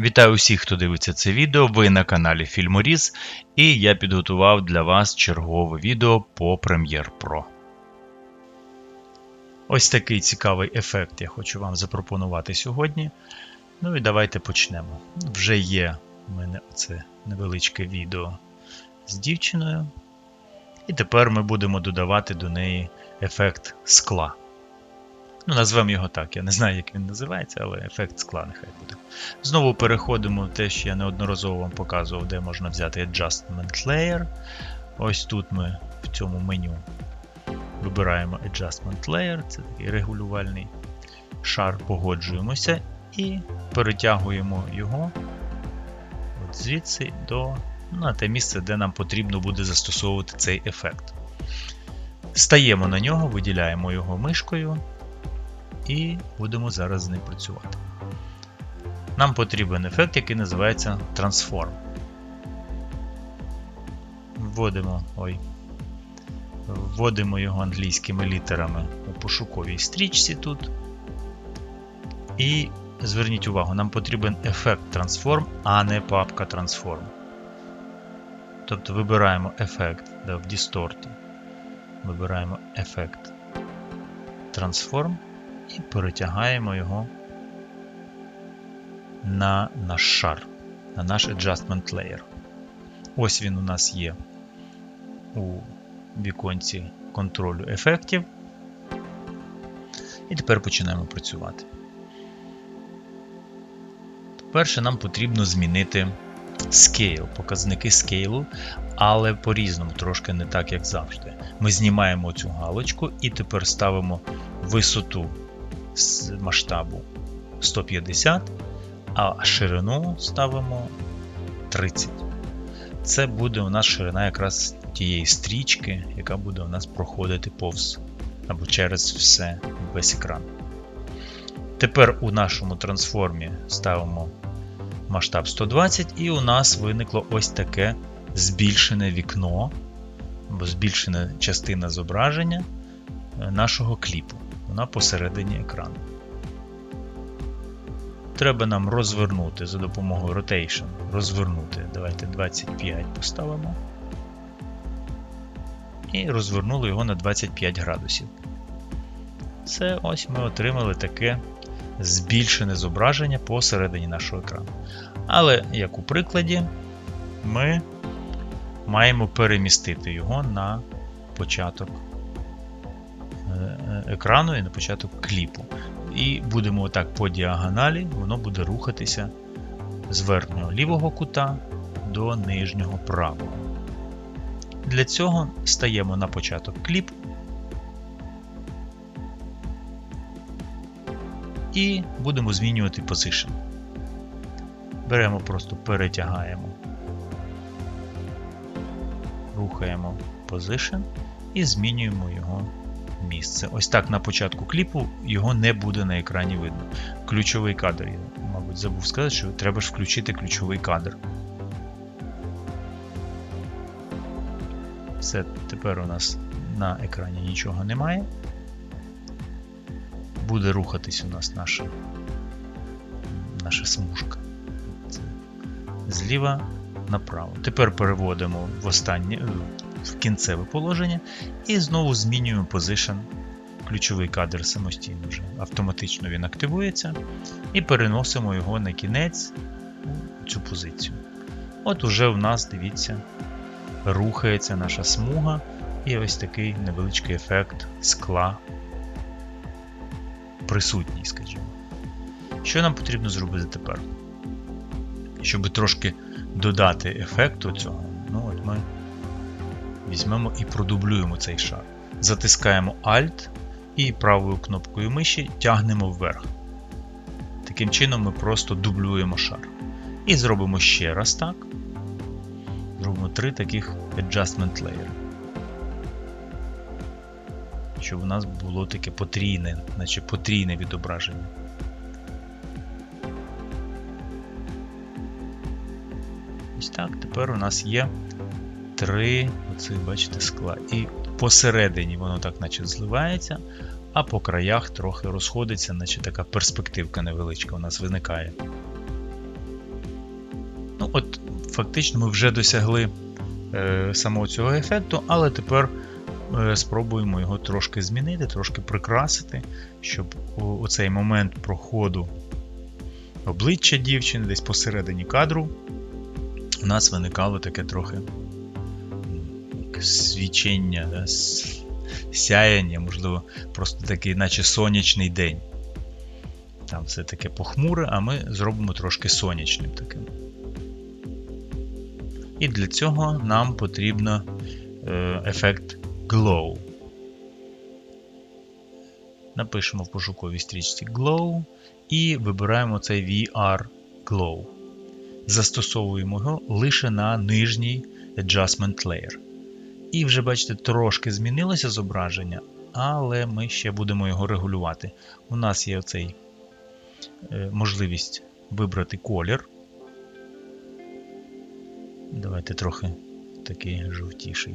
Вітаю усіх, хто дивиться це відео. Ви на каналі Фільморіз, і я підготував для вас чергове відео по Premiere Pro. Ось такий цікавий ефект я хочу вам запропонувати сьогодні. Ну і давайте почнемо. Вже є у мене це невеличке відео з дівчиною. І тепер ми будемо додавати до неї ефект скла. Ну, назвемо його так. Я не знаю, як він називається, але ефект скла нехай буде. Знову переходимо те, що я неодноразово вам показував, де можна взяти Adjustment Layer. Ось тут ми в цьому меню вибираємо Adjustment Layer, це такий регулювальний шар, погоджуємося і перетягуємо його от звідси до ну, на те місце, де нам потрібно буде застосовувати цей ефект. Стаємо на нього, виділяємо його мишкою і будемо зараз з ним працювати. Нам потрібен ефект, який називається Transform. Вводимо, ой, вводимо його англійськими літерами у пошуковій стрічці тут. І зверніть увагу, нам потрібен ефект Transform, а не папка Transform. Тобто вибираємо ефект да, в Distort. Вибираємо ефект Transform і перетягаємо його на наш шар, на наш Adjustment Layer. Ось він у нас є у віконці контролю ефектів. І тепер починаємо працювати. Перше, нам потрібно змінити scale, показники скейлу, але по-різному, трошки не так, як завжди. Ми знімаємо цю галочку і тепер ставимо висоту з масштабу 150, а ширину ставимо 30. Це буде у нас ширина якраз тієї стрічки, яка буде у нас проходити повз або через все весь екран. Тепер у нашому трансформі ставимо масштаб 120, і у нас виникло ось таке збільшене вікно, або збільшена частина зображення нашого кліпу. Вона посередині екрану. Треба нам розвернути за допомогою Rotation. Розвернути. Давайте 25 поставимо. І розвернули його на 25 градусів. Це ось ми отримали таке збільшене зображення посередині нашого екрану. Але, як у прикладі, ми маємо перемістити його на початок екрану і на початок кліпу. І будемо отак по діагоналі, воно буде рухатися з верхнього лівого кута до нижнього правого. Для цього стаємо на початок кліпу і будемо змінювати position. Беремо, просто перетягаємо, рухаємо position і змінюємо його місце. Ось так на початку кліпу його не буде на екрані видно. Ключовий кадр. Я, мабуть, забув сказати, що треба ж включити ключовий кадр. Все, тепер у нас на екрані нічого немає. Буде рухатись у нас наша наша смужка. Зліва направо. Тепер переводимо в останнє в кінцеве положення і знову змінюємо position. Ключовий кадр самостійно вже автоматично він активується, і переносимо його на кінець у цю позицію. От уже в нас, дивіться, рухається наша смуга, і ось такий невеличкий ефект скла присутній, скажімо. Що нам потрібно зробити тепер? Щоб трошки додати ефекту цього, ну от ми візьмемо і продублюємо цей шар. Затискаємо Alt і правою кнопкою миші тягнемо вверх. Таким чином ми просто дублюємо шар. І зробимо ще раз так. Зробимо три таких Adjustment Layer. Щоб у нас було таке потрійне, наче потрійне відображення. Ось так, тепер у нас є три оці, бачите, скла. І посередині воно так наче зливається, а по краях трохи розходиться, наче така перспективка невеличка у нас виникає. от фактично ми вже досягли е, самого цього ефекту, але тепер е, спробуємо його трошки змінити, трошки прикрасити, щоб у, цей момент проходу обличчя дівчини, десь посередині кадру, у нас виникало таке трохи свічення, да, сяяння, можливо, просто такий, наче сонячний день. Там все таке похмуре, а ми зробимо трошки сонячним таким. І для цього нам потрібно е, ефект Glow. Напишемо в пошуковій стрічці Glow і вибираємо цей VR Glow. Застосовуємо його лише на нижній Adjustment Layer. І вже бачите, трошки змінилося зображення, але ми ще будемо його регулювати. У нас є оцей е, можливість вибрати колір. Давайте трохи такий жовтіший,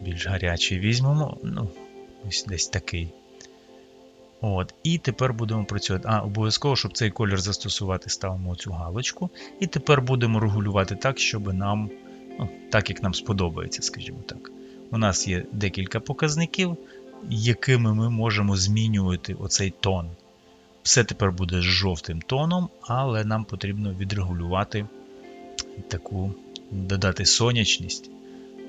більш гарячий візьмемо. Ну, ось десь такий. От, І тепер будемо працювати. А, обов'язково, щоб цей колір застосувати, ставимо цю галочку. І тепер будемо регулювати так, щоб нам, ну, так як нам сподобається, скажімо так. У нас є декілька показників, якими ми можемо змінювати оцей тон. Все тепер буде з жовтим тоном, але нам потрібно відрегулювати таку, додати сонячність.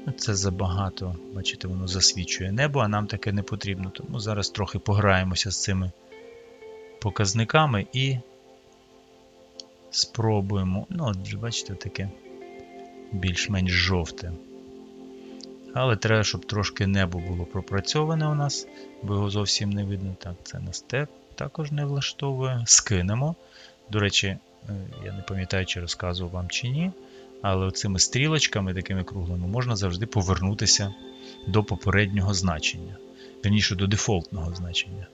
Ну, Це забагато, бачите, воно засвічує небо, а нам таке не потрібно. Тому зараз трохи пограємося з цими показниками і спробуємо. Ну, от, бачите, таке більш-менш жовте. Але треба, щоб трошки небо було пропрацьоване у нас, бо його зовсім не видно. Так, це те також не влаштовує. Скинемо. До речі, е, я не пам'ятаю, чи розказував вам чи ні. Але цими стрілочками, такими круглими, можна завжди повернутися до попереднього значення. Верніше до дефолтного значення.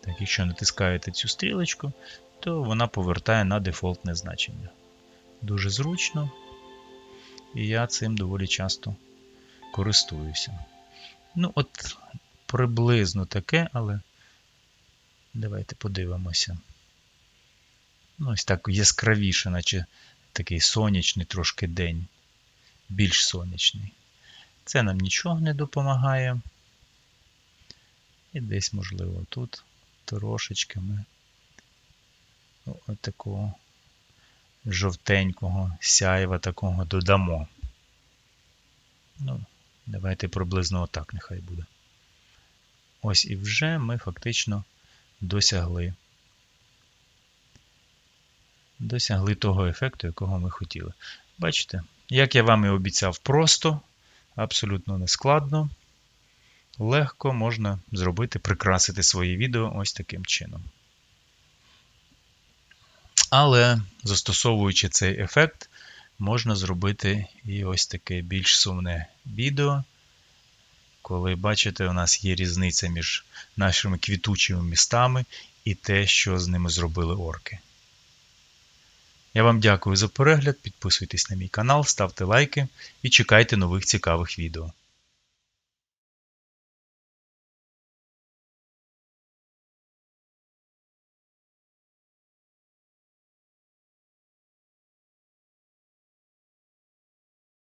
Так, якщо натискаєте цю стрілочку, то вона повертає на дефолтне значення. Дуже зручно. І я цим доволі часто користуюся. Ну, от, приблизно таке, але давайте подивимося. Ну, ось так яскравіше, наче такий сонячний трошки день, більш сонячний. Це нам нічого не допомагає. І десь, можливо, тут трошечки ми от такого жовтенького сяєва такого додамо. Ну, давайте приблизно отак нехай буде. Ось і вже ми фактично досягли досягли того ефекту, якого ми хотіли. Бачите, як я вам і обіцяв, просто, абсолютно нескладно, легко можна зробити, прикрасити своє відео ось таким чином. Але застосовуючи цей ефект, можна зробити і ось таке більш сумне відео. Коли бачите, у нас є різниця між нашими квітучими містами і те, що з ними зробили орки. Я вам дякую за перегляд, підписуйтесь на мій канал, ставте лайки і чекайте нових цікавих відео.